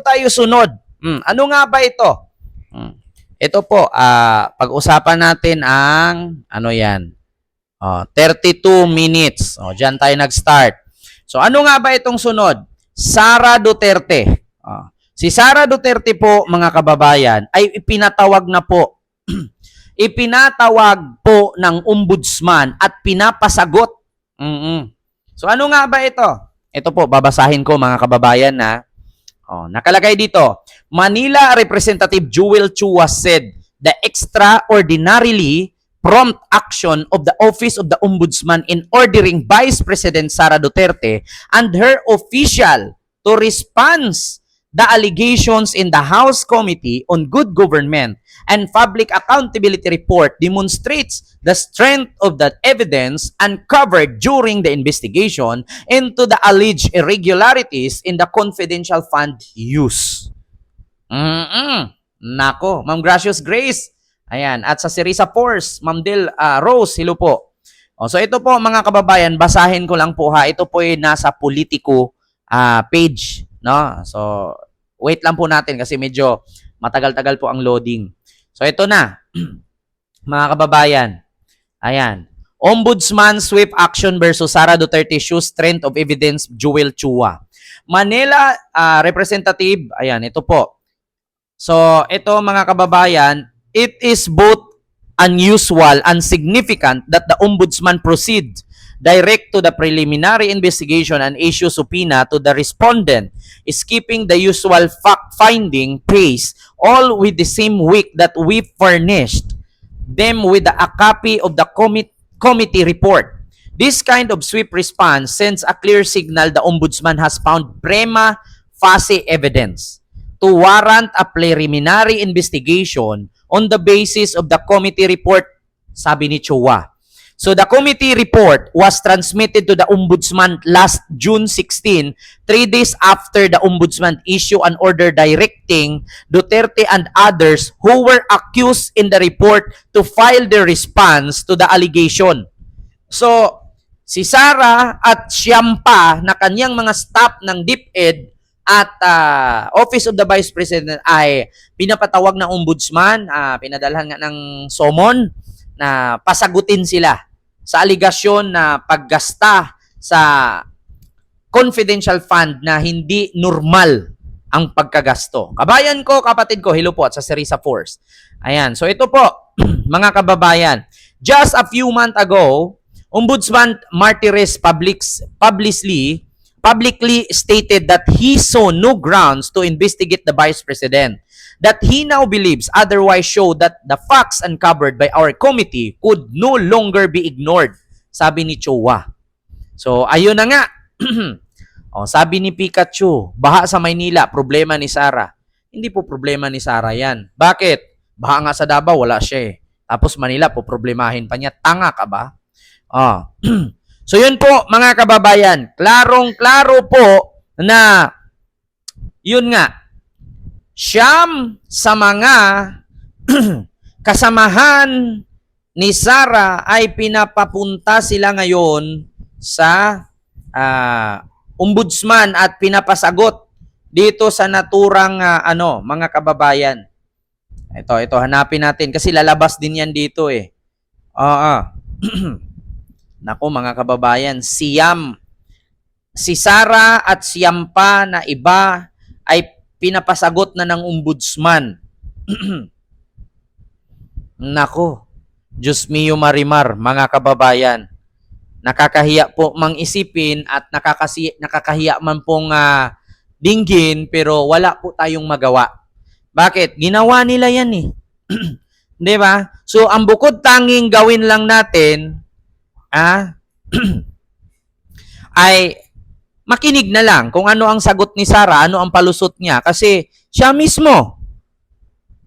tayo sunod. Hmm, ano nga ba ito? Hmm. Ito po, ah, pag-usapan natin ang, ano yan? Oh, 32 minutes. O, dyan tayo nag-start. So, ano nga ba itong sunod? Sara Duterte. Oh, si Sara Duterte po, mga kababayan, ay ipinatawag na po. ipinatawag po ng ombudsman at pinapasagot. mm So, ano nga ba ito? Ito po, babasahin ko mga kababayan na oh, nakalagay dito. Manila Representative Jewel Chua said the extraordinarily prompt action of the Office of the Ombudsman in ordering Vice President Sara Duterte and her official to respond the allegations in the House Committee on Good Government and Public Accountability Report demonstrates the strength of the evidence uncovered during the investigation into the alleged irregularities in the confidential fund use. Mm-mm. Nako, Ma'am Gracious Grace. Ayan. At sa Serisa Force, Ma'am Del ah, Rose, hello po. O, so ito po mga kababayan, basahin ko lang po ha. Ito po ay nasa Politico ah, page, no? So wait lang po natin kasi medyo matagal-tagal po ang loading. So ito na. mga kababayan. Ayan. Ombudsman swift action versus Sara Duterte shows strength of evidence Jewel Chua. Manila ah, representative, ayan, ito po. So, ito mga kababayan, it is both unusual and significant that the ombudsman proceed direct to the preliminary investigation and issue subpoena to the respondent, skipping the usual fact-finding pace, all with the same week that we furnished them with a copy of the commit- committee report. This kind of swift response sends a clear signal the ombudsman has found prima facie evidence to warrant a preliminary investigation on the basis of the committee report, sabi ni Chua. So the committee report was transmitted to the ombudsman last June 16, three days after the ombudsman issued an order directing Duterte and others who were accused in the report to file their response to the allegation. So, si Sara at siyam pa na kanyang mga staff ng DepEd at ah, Office of the Vice President ay pinapatawag ng ombudsman, ah, pinadalhan nga ng SOMON na pasagutin sila sa aligasyon na paggasta sa confidential fund na hindi normal ang pagkagasto. Kabayan ko, kapatid ko, hello po at sa Serisa Force. Ayan, so ito po, mga kababayan, just a few months ago, Ombudsman Martires publics, publicly publicly stated that he saw no grounds to investigate the Vice President. That he now believes otherwise show that the facts uncovered by our committee could no longer be ignored, sabi ni Chowa. So, ayun na nga. o, sabi ni Pikachu, baha sa Maynila, problema ni Sara. Hindi po problema ni Sara yan. Bakit? Baha nga sa Davao, wala siya eh. Tapos Manila, po problemahin pa niya. Tanga ka ba? Ah. so yun po mga kababayan, klarong-klaro po na yun nga siyam sa mga kasamahan ni Sara ay pinapapunta sila ngayon sa ah, ombudsman at pinapasagot dito sa naturang ah, ano mga kababayan. Ito, ito hanapin natin kasi lalabas din yan dito eh. Oo. Nako mga kababayan, siyam. Si Sara at siyam pa na iba ay pinapasagot na ng ombudsman. Nako, Diyos mio marimar, mga kababayan. Nakakahiya po mang isipin at nakakasi, nakakahiya man pong ah, dinggin pero wala po tayong magawa. Bakit? Ginawa nila yan eh. 'Di ba? So ang bukod tanging gawin lang natin ah, ay makinig na lang kung ano ang sagot ni Sarah, ano ang palusot niya. Kasi siya mismo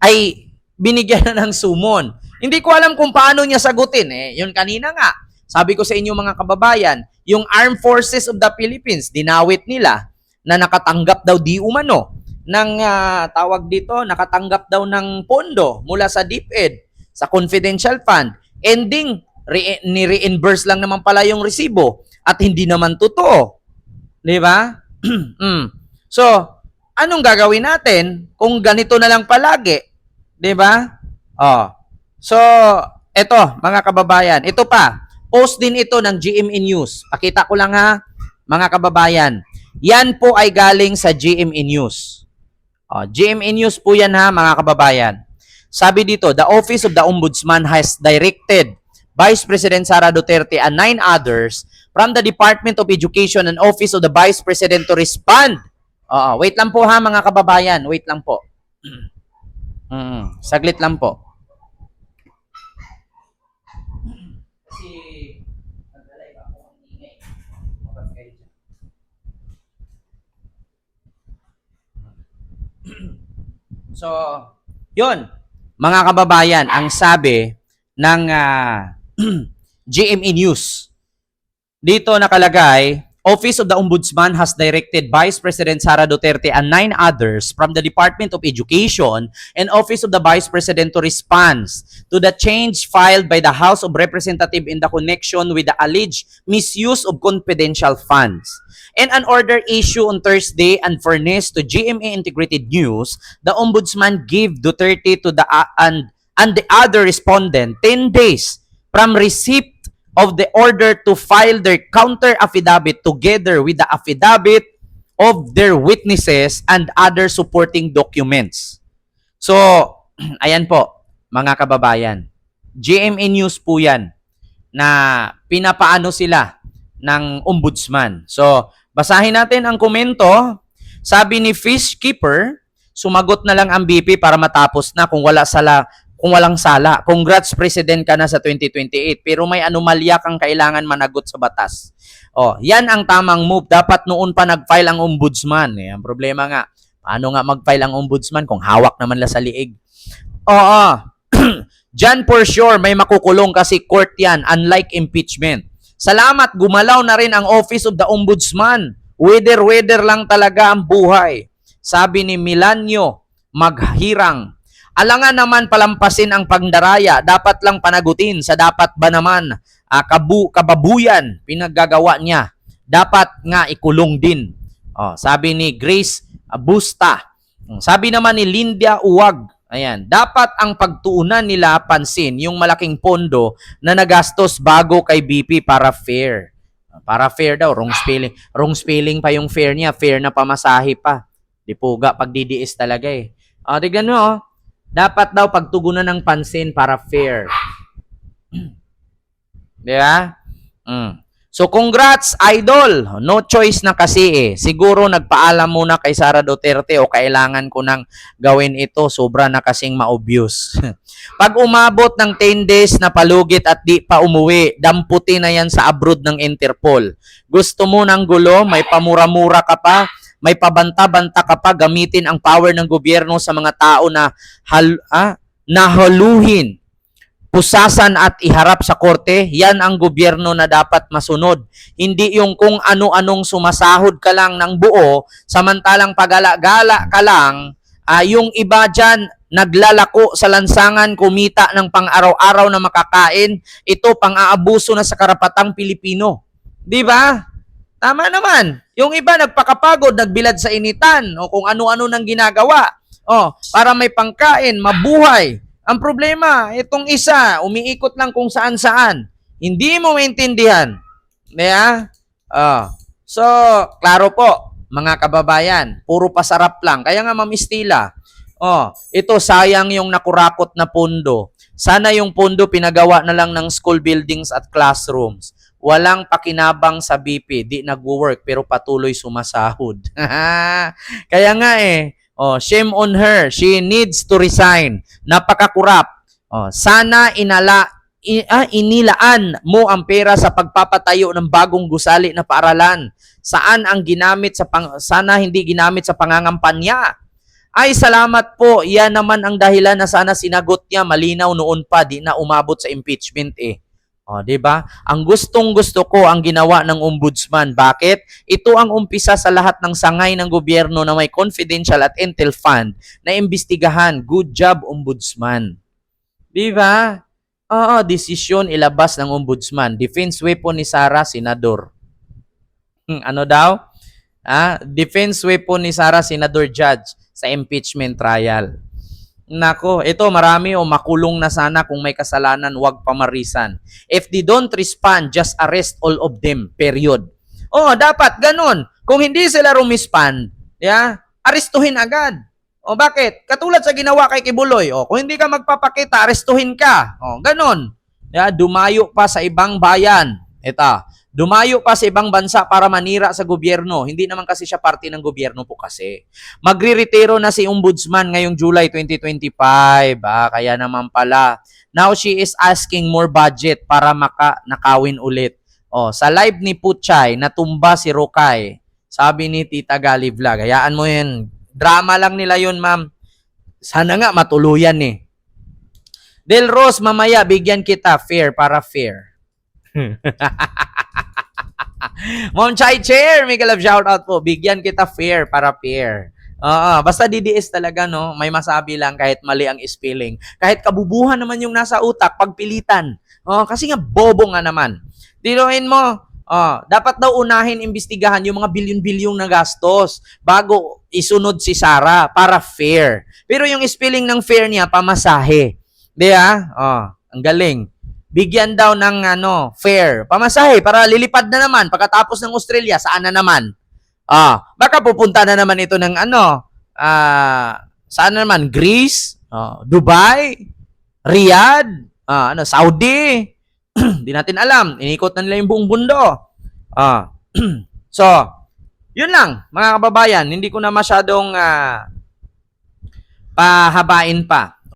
ay binigyan na ng sumon. Hindi ko alam kung paano niya sagutin. Eh, yun kanina nga. Sabi ko sa inyo mga kababayan, yung Armed Forces of the Philippines, dinawit nila na nakatanggap daw di umano ng ah, tawag dito, nakatanggap daw ng pondo mula sa DepEd, sa confidential fund. Ending, re- ni-reimburse lang naman pala yung resibo at hindi naman totoo. Di ba? mm. So, anong gagawin natin kung ganito na lang palagi? 'Di ba? Oh. So, eto, mga kababayan, ito pa. Post din ito ng GMA News. Pakita ko lang ha, mga kababayan. Yan po ay galing sa GMA News. Oh, GMA News po yan ha, mga kababayan. Sabi dito, the Office of the Ombudsman has directed Vice President Sara Duterte and nine others from the Department of Education and Office of the Vice President to respond. Oo, wait lang po ha mga kababayan, wait lang po. Mm, saglit lang po. So, yun. Mga kababayan, ang sabi ng ah, GME News. Dito nakalagay, Office of the Ombudsman has directed Vice President Sara Duterte and nine others from the Department of Education and Office of the Vice President to respond to the change filed by the House of Representatives in the connection with the alleged misuse of confidential funds. In an order issued on Thursday and furnished to GMA Integrated News, the Ombudsman gave Duterte to the uh, and and the other respondent 10 days from receipt of the order to file their counter affidavit together with the affidavit of their witnesses and other supporting documents. So, ayan po, mga kababayan. GMA News po yan na pinapaano sila ng ombudsman. So, basahin natin ang komento. Sabi ni Fishkeeper, sumagot na lang ang BP para matapos na kung wala sala kung walang sala. Congrats president ka na sa 2028 pero may anomalya kang kailangan managot sa batas. Oh, yan ang tamang move. Dapat noon pa nag-file ang ombudsman. Eh, ang problema nga, paano nga mag-file ang ombudsman kung hawak naman la sa liig? Oo. Diyan for sure may makukulong kasi court yan, unlike impeachment. Salamat, gumalaw na rin ang Office of the Ombudsman. Weather-weather lang talaga ang buhay. Sabi ni Milanyo Maghirang, Alangan naman palampasin ang pagdaraya, dapat lang panagutin sa dapat ba naman ah, kabu, kababuyan pinaggagawa niya. Dapat nga ikulong din. Oh, sabi ni Grace Busta. Sabi naman ni Lindia Uwag, ayan, dapat ang pagtuunan nila pansin yung malaking pondo na nagastos bago kay BP para fair. Para fair daw, wrong spelling. Wrong spelling pa yung fair niya, fair na pamasahe pa. Di puga pag DDS talaga eh. Ah, tignan mo, oh. Dapat daw pagtugunan ng pansin para fair. Di ba? Mm. So congrats idol. No choice na kasi eh. Siguro nagpaalam muna kay Sara Duterte o kailangan ko nang gawin ito. Sobra na kasing ma-obvious. Pag umabot ng 10 days na palugit at di pa umuwi, damputi na yan sa abroad ng Interpol. Gusto mo ng gulo, may pamura-mura ka pa, may pabanta-banta ka pa gamitin ang power ng gobyerno sa mga tao na hal, ah, nahaluhin, pusasan at iharap sa korte, yan ang gobyerno na dapat masunod. Hindi yung kung ano-anong sumasahod ka lang ng buo, samantalang pagala-gala ka lang, ah, yung iba dyan, naglalako sa lansangan, kumita ng pang-araw-araw na makakain, ito pang-aabuso na sa karapatang Pilipino. Di ba? Tama naman. Yung iba nagpakapagod, nagbilad sa initan, o kung ano-ano nang ginagawa. Oh, para may pangkain, mabuhay. Ang problema, itong isa, umiikot lang kung saan-saan. Hindi mo maintindihan. Diba? Oh. So, klaro po, mga kababayan, puro pasarap lang. Kaya nga, Ma'am Estila, oh, ito sayang yung nakurakot na pundo. Sana yung pundo pinagawa na lang ng school buildings at classrooms walang pakinabang sa BP, di nagwo-work pero patuloy sumasahod. Kaya nga eh, oh, shame on her. She needs to resign. Napakakurap. Oh, sana inala i, ah, inilaan mo ang pera sa pagpapatayo ng bagong gusali na paaralan. Saan ang ginamit sa pang, sana hindi ginamit sa pangangampanya? Ay, salamat po. Yan naman ang dahilan na sana sinagot niya malinaw noon pa, di na umabot sa impeachment eh. O, di ba? Ang gustong-gusto ko ang ginawa ng ombudsman. Bakit? Ito ang umpisa sa lahat ng sangay ng gobyerno na may confidential at intel fund na imbestigahan. Good job, ombudsman. Di ba? Oo, desisyon ilabas ng ombudsman. Defense weapon ni Sara, senador. Hmm, ano daw? Ah, defense weapon ni Sara Senador Judge sa impeachment trial. Nako, ito marami o makulong na sana kung may kasalanan, wag pamarisan. If they don't respond, just arrest all of them. Period. Oh, dapat ganun. Kung hindi sila rumispond, yeah, arestuhin agad. O bakit? Katulad sa ginawa kay Kibuloy. O kung hindi ka magpapakita, arestuhin ka. O ganun. Yeah, dumayo pa sa ibang bayan. Ito, dumayo pa sa ibang bansa para manira sa gobyerno. Hindi naman kasi siya parte ng gobyerno po kasi. Magre-retiro na si Ombudsman ngayong July 2025. Ah, kaya naman pala. Now she is asking more budget para maka nakawin ulit. Oh, sa live ni Puchay, natumba si Rokay. Sabi ni Tita Gali Vlog. Hayaan mo yun. Drama lang nila yun, ma'am. Sana nga matuluyan eh. Del Ros, mamaya bigyan kita fair para fair. Mom Chai Chair, may kalab shoutout po. Bigyan kita fair para fair. Oo, basta DDS talaga, no? May masabi lang kahit mali ang spelling. Kahit kabubuhan naman yung nasa utak, pagpilitan. Oh, kasi nga bobo nga naman. Tinuhin mo, oh, dapat daw unahin imbestigahan yung mga bilyon-bilyong na gastos bago isunod si Sara para fair. Pero yung spelling ng fair niya, pamasahe. Di ah? Oh, ang galing. Bigyan daw ng ano, fair. Pamasahe para lilipad na naman pagkatapos ng Australia, saan na naman? Ah, baka pupunta na naman ito ng ano, ah, saan na naman? Greece, oh, Dubai, Riyadh, ah, ano, Saudi. Di natin alam. Inikot na nila yung buong mundo. Ah. so, yun lang, mga kababayan. Hindi ko na masyadong ah, pahabain pa.